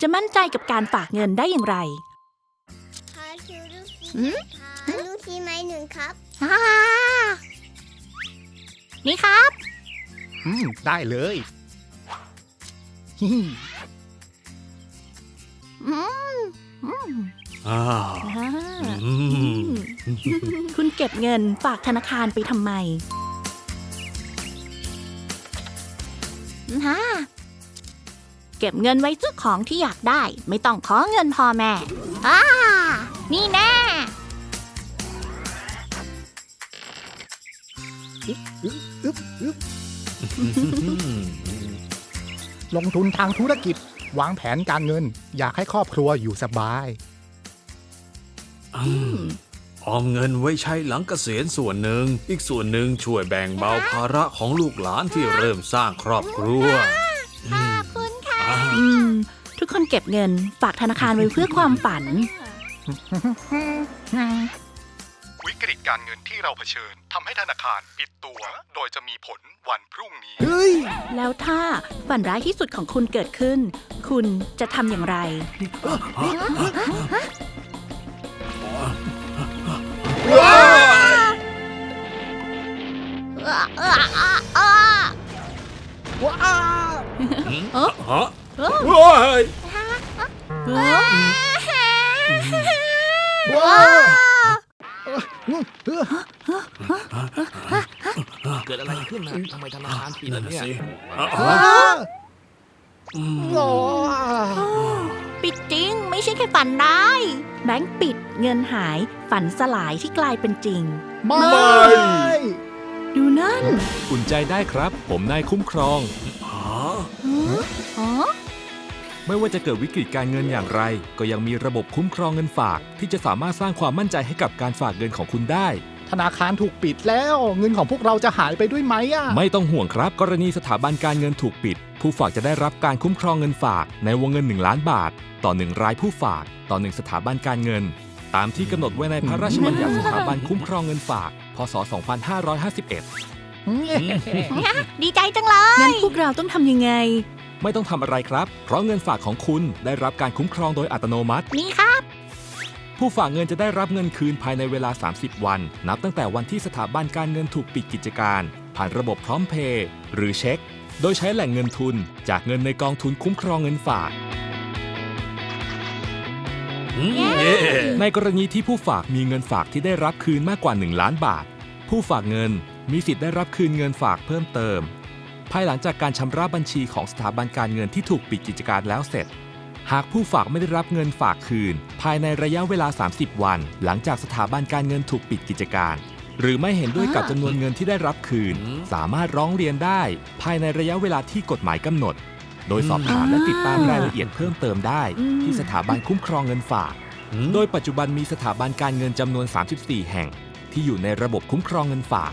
จะมั่นใจกับการฝากเงินได้อย่างไร ขอชูลูกทีอืมขอลูกทีไม้หนึ่งครับ อ่านี่ครับ อืม ได้เลยฮิอืมอืมอ่าอ่าอืมคุณเก็บเงินฝากธนาคารไปทำไมฮะ เก็บเงินไว้ซื้อของที่อยากได้ ไม่ต้องขอเงินพ่อแม่อ่านี่แน่ลงทุนทางธุรกิจ วางแผนการเงิน อยากให้ครอบครัวอยู่สบายอออมเงินไว้ใช้หลังเกษียณส่วนหนึ่ง อีกส่วนหนึ่งช่วยแบ่งเบาภาระของลูกหลานที่เริ่มสร้างครอบครัว อืมคุณค่ะอ่าอืม ทุกคนเก็บเงินฝากธนาคารไว้เพื่อความฝัน วิกฤตการเงินที่เราเผชิญทำให้ธนาคารปิดตัว โดยจะมีผลวันพรุ่งนี้ เฮ้ย แล้วถ้าฝันร้ายที่สุดของคุณเกิดขึ้น คุณจะทำอย่างไร ว้าเอ้อฮะ เอ้อโอ้ยเอ้อว้าเกิดอะไรขึ้นนะทำไมธนาคารปิดนั่นเนี่ยสิอะว้าอืมว้าปิดจริงไม่ใช่แค่ฝันร้ายแบงค์ปิดเงินหายฝันสลายที่กลายเป็นจริง ไม่ดูนั่น อุ่นใจได้ครับ ผมนายคุ้มครอง อ๋ออ๋อ ไม่ว่าจะเกิดวิกฤตการเงินอย่างไร ก็ยังมีระบบคุ้มครองเงินฝาก ที่จะสามารถสร้างความมั่นใจให้กับการฝากเงินของคุณได้ ธนาคารถูกปิดแล้ว เงินของพวกเราจะหายไปด้วยไหมอะ ไม่ต้องห่วงครับ กรณีสถาบันการเงินถูกปิด ผู้ฝากจะได้รับการคุ้มครองเงินฝากในวงเงิน 1 ล้านบาท ต่อ 1 รายผู้ฝากต่อ 1 สถาบันการเงิน ตามที่กำหนดไว้ในพระราชบัญญัติสถาบันคุ้มครองเงินฝาก พศ 2551 ดีใจจังเลย งั้นพวกเราต้องทำยังไง ไม่ต้องทำอะไรครับ เพราะเงินฝากของคุณได้รับการคุ้มครองโดยอัตโนมัติ นี่ครับ ผู้ฝากเงินจะได้รับเงินคืนภายในเวลา 30 วัน นับตั้งแต่วันที่สถาบันการเงินถูกปิดกิจการ ผ่านระบบพร้อมเพย์หรือเช็ค โดยใช้แหล่งเงินทุน จากเงินในกองทุนคุ้มครองเงินฝากอืมเย่ในกรณีที่ผู้ฝากมีเงินฝากที่ได้รับคืนมากกว่า 1 ล้านบาท ผู้ฝากเงินมีสิทธิ์ได้รับคืนเงินฝากเพิ่มเติม ภายหลังจากการชำระบัญชีของสถาบันการเงินที่ถูกปิดกิจการแล้วเสร็จ หากผู้ฝากไม่ได้รับเงินฝากคืน ภายในระยะเวลา 30 วัน หลังจากสถาบันการเงินถูกปิดกิจการ หรือไม่เห็นด้วยกับจำนวนเงินที่ได้รับคืน สามารถร้องเรียนได้ ภายในระยะเวลาที่กฎหมายกำหนด โดยสอบถามและติดตามรายละเอียดเพิ่มเติมได้ ที่สถาบันคุ้มครองเงินฝาก โดยปัจจุบันมีสถาบันการเงินจำนวน 34 แห่ง ที่อยู่ในระบบคุ้มครองเงินฝาก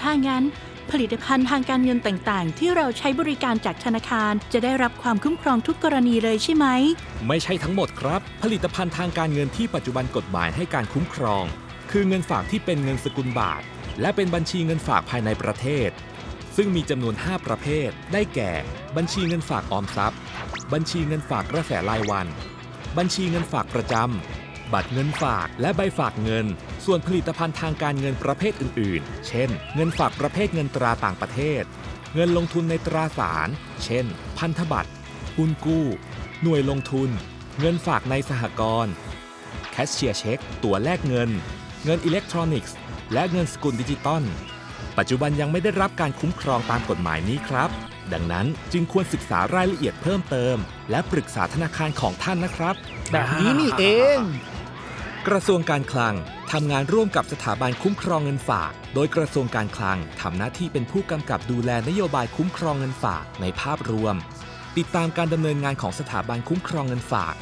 ถ้างั้น ผลิตภัณฑ์ทางการเงินต่างๆ ที่เราใช้บริการจากธนาคาร จะได้รับความคุ้มครองทุกกรณีเลยใช่ไหม ไม่ใช่ทั้งหมดครับ ผลิตภัณฑ์ทางการเงินที่ปัจจุบันกฎหมายให้การคุ้มครอง คือเงินฝากที่เป็นเงินสกุลบาท และเป็นบัญชีเงินฝากภายในประเทศ ซึ่งมีจำนวน 5 ประเภท ได้แก่ บัญชีเงินฝากออมทรัพย์ บัญชีเงินฝากกระแสรายวัน บัญชีเงินฝากประจำ บัตรเงินฝากและใบฝากเงิน ส่วนผลิตภัณฑ์ทางการเงินประเภทอื่น ๆ เช่น เงินฝากประเภทเงินตราต่างประเทศ เงินลงทุนในตราสาร เช่น พันธบัตรหุ้นกู้ หน่วยลงทุน เงินฝากในสหกรณ์แคชเชียร์เช็ค ตั๋วแลกเงิน เงินอิเล็กทรอนิกส์ และเงินสกุลดิจิตอล ปัจจุบันยังไม่ได้รับการคุ้มครองตามกฎหมายนี้ครับ ดังนั้นจึงควรศึกษารายละเอียดเพิ่มเติม และปรึกษาธนาคารของท่านนะครับ แบบนี้นี่เอง กระทรวงการคลังทำงานร่วมกับสถาบันคุ้มครองเงินฝาก โดยกระทรวงการคลังทำหน้าที่เป็นผู้กำกับดูแลนโยบายคุ้มครองเงินฝากในภาพรวม ติดตามการดำเนินงานของสถาบันคุ้มครองเงินฝาก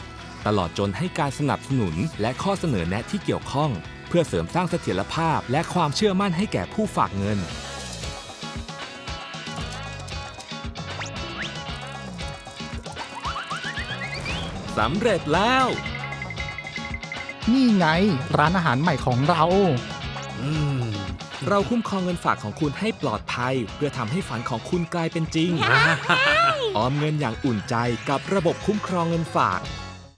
ตลอดจนให้การสนับสนุนและข้อเสนอแนะที่เกี่ยวข้อง เพื่อเสริมสร้างเสถียรภาพ และความเชื่อมั่นให้แก่ผู้ฝากเงินสำเร็จแล้ว นี่ไงร้านอาหารใหม่ของเรา อืม เราคุ้มครองเงินฝากของคุณให้ปลอดภัย เพื่อทำให้ฝันของคุณกลายเป็นจริง ออมเงินอย่างอุ่นใจกับระบบคุ้มครองเงินฝาก